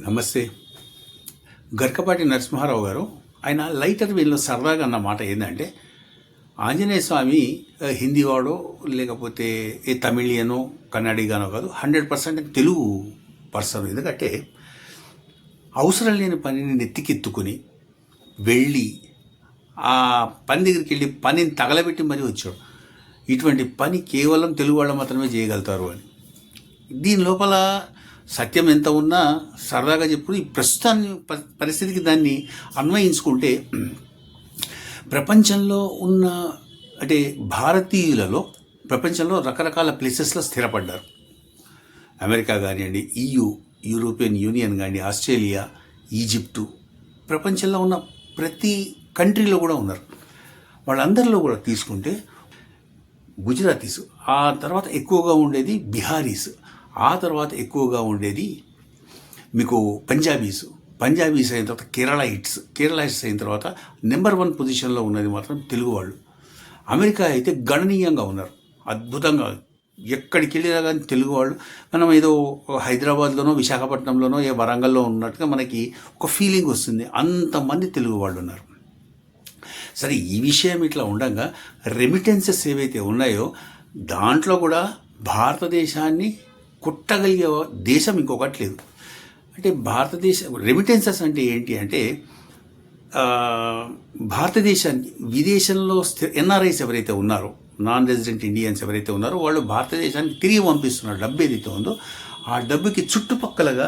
నమస్తే. గరికపాటి నరసింహారావు గారు ఆయన లైటర్ వీళ్ళు సరదాగా అన్న మాట ఏంటంటే ఆంజనేయ స్వామి హిందీవాడో లేకపోతే ఏ తమిళియనో కన్నడిగానో కాదు హండ్రెడ్ పర్సెంట్ తెలుగు పర్సన్. ఎందుకంటే అవసరం లేని పనిని నెత్తికెత్తుకుని వెళ్ళి ఆ పని దగ్గరికి వెళ్ళి పనిని తగలబెట్టి మరీ వచ్చాడు. ఇటువంటి పని కేవలం తెలుగు వాళ్ళు మాత్రమే చేయగలుగుతారు అని. దీని లోపల సత్యం ఎంత ఉన్నా సరదాగా చెప్పుకుని ప్రస్తుతాన్ని పరిస్థితికి దాన్ని అన్వయించుకుంటే ప్రపంచంలో ఉన్న అంటే భారతీయులలో ప్రపంచంలో రకరకాల ప్లేసెస్లో స్థిరపడ్డారు. అమెరికా కానివ్వండి ఈయు యూరోపియన్ యూనియన్ కానీ ఆస్ట్రేలియా ఈజిప్టు ప్రపంచంలో ఉన్న ప్రతి కంట్రీలో కూడా ఉన్నారు. వాళ్ళందరిలో కూడా తీసుకుంటే గుజరాతీస్ ఆ తర్వాత ఎక్కువగా ఉండేది బిహారీస్. ఆ తర్వాత ఎక్కువగా ఉండేది మీకు పంజాబీస్. పంజాబీస్ అయిన తర్వాత కేరళ హిట్స్. కేరళ హిట్స్ అయిన తర్వాత నెంబర్ వన్ పొజిషన్లో ఉన్నది మాత్రం తెలుగు వాళ్ళు. అమెరికా అయితే గణనీయంగా ఉన్నారు. అద్భుతంగా. ఎక్కడికి వెళ్ళినా కానీ తెలుగు వాళ్ళు. మనం ఏదో హైదరాబాద్లోనో విశాఖపట్నంలోనో ఏ వరంగల్లో ఉన్నట్టుగా మనకి ఒక ఫీలింగ్ వస్తుంది. అంతమంది తెలుగు వాళ్ళు ఉన్నారు. సరే ఈ విషయం ఇట్లా ఉండగా రెమిటెన్సెస్ ఏవైతే ఉన్నాయో దాంట్లో కూడా భారతదేశాన్ని కుట్టగలిగే దేశం ఇంకొకటి లేదు. అంటే భారతదేశం రెమిటెన్సెస్ అంటే ఏంటి అంటే భారతదేశాన్ని భారతదేశానికి విదేశంలో ఎన్ఆర్ఐస్ ఎవరైతే ఉన్నారో నాన్ రెసిడెంట్ ఇండియన్స్ ఎవరైతే ఉన్నారో వాళ్ళు భారతదేశానికి తిరిగి పంపిస్తున్న డబ్బు ఏదైతే ఉందో ఆ డబ్బుకి చుట్టుపక్కలగా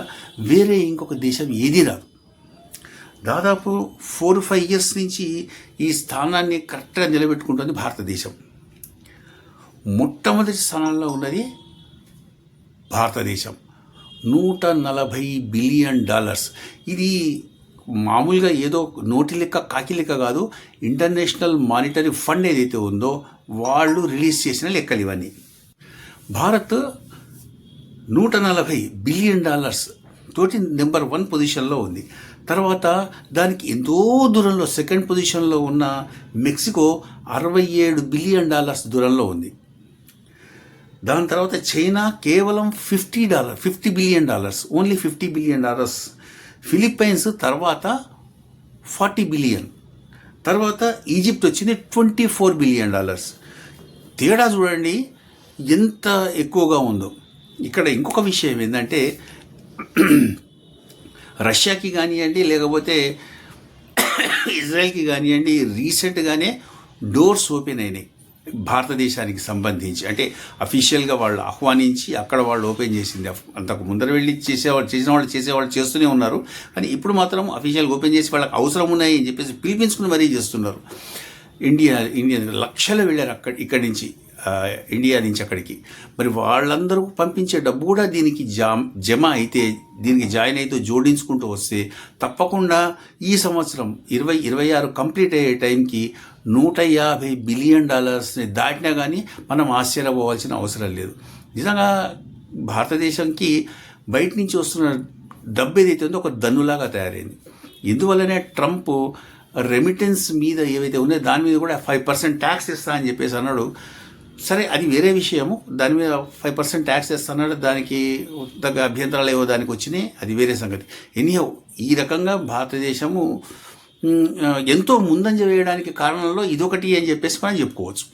వేరే ఇంకొక దేశం ఏదీ రాదు. దాదాపు ఫోర్ ఫైవ్ ఇయర్స్ నుంచి ఈ స్థానాన్ని కరెక్ట్గా నిలబెట్టుకుంటుంది భారతదేశం. మొట్టమొదటి స్థానంలో ఉన్నది భారతదేశం. నూట నలభై బిలియన్ డాలర్స్. ఇది మామూలుగా ఏదో నోటి లెక్క కాకి లెక్క కాదు. ఇంటర్నేషనల్ మానిటరీ ఫండ్ ఏదైతే ఉందో వాళ్ళు రిలీజ్ చేసిన లెక్కలు ఇవన్నీ. భారత్ నూట నలభై బిలియన్ డాలర్స్ తోటి నెంబర్ వన్ పొజిషన్లో ఉంది. తర్వాత దానికి ఎంతో దూరంలో సెకండ్ పొజిషన్లో ఉన్న మెక్సికో అరవై ఏడు బిలియన్ డాలర్స్ దూరంలో ఉంది. దాని తర్వాత చైనా కేవలం fifty dollar fifty billion dollars only fifty billion dollars. Philippines తర్వాత ఫార్టీ బిలియన్. తర్వాత ఈజిప్ట్ వచ్చింది ట్వంటీ ఫోర్ బిలియన్ డాలర్స్. తేడా చూడండి ఎంత ఎక్కువగా ఉందో. ఇక్కడ ఇంకొక విషయం ఏంటంటే రష్యాకి కానివ్వండి లేకపోతే ఇజ్రాయెల్కి కానివ్వండి రీసెంట్గానే డోర్స్ ఓపెన్ అయినాయి. భారతదేశానికి సంబంధించి అంటే అఫీషియల్గా వాళ్ళు ఆహ్వానించి అక్కడ వాళ్ళు ఓపెన్ చేసింది. అంతకు ముందర వెళ్ళి చేసేవాళ్ళు చేసిన వాళ్ళు చేసేవాళ్ళు చేస్తూనే ఉన్నారు. కానీ ఇప్పుడు మాత్రం అఫీషియల్గా ఓపెన్ చేసి వాళ్ళకి అవసరం ఉన్నాయి అని చెప్పేసి పిలిపించుకుని మరీ చేస్తున్నారు. ఇండియా ఇండియా లక్షలు వెళ్ళారు అక్కడ ఇక్కడి నుంచి. ఇండియా నుంచి అక్కడికి. మరి వాళ్ళందరూ పంపించే డబ్బు కూడా దీనికి జామ్ జమ అయితే దీనికి జాయిన్ అయితే జోడించుకుంటూ వస్తే తప్పకుండా ఈ సంవత్సరం ఇరవై ఇరవై ఆరు కంప్లీట్ అయ్యే టైంకి నూట యాభై బిలియన్ డాలర్స్ని దాటినా కానీ మనం ఆశ్చర్యపోవాల్సిన అవసరం లేదు. నిజంగా భారతదేశంకి బయట నుంచి వస్తున్న డబ్బు ఏదైతే ఉందో ఒక దన్నులాగా తయారైంది. ఇందువల్లనే ట్రంప్ రెమిటెన్స్ మీద ఏవైతే ఉన్నాయో దాని మీద కూడా ఫైవ్ పర్సెంట్ ట్యాక్స్ ఇస్తా అని చెప్పేసి అన్నాడు. సరే అది వేరే విషయము. దాని మీద ఫైవ్ పర్సెంట్ ట్యాక్స్ వేస్తున్నాడు దానికి తగ్గ అభ్యంతరాలు ఏవో దానికి వచ్చినాయి అది వేరే సంగతి. ఎనీహౌ ఈ రకంగా భారతదేశము ఎంతో ముందంజ వేయడానికి కారణంలో ఇదొకటి అని చెప్పేసి మనం చెప్పుకోవచ్చు.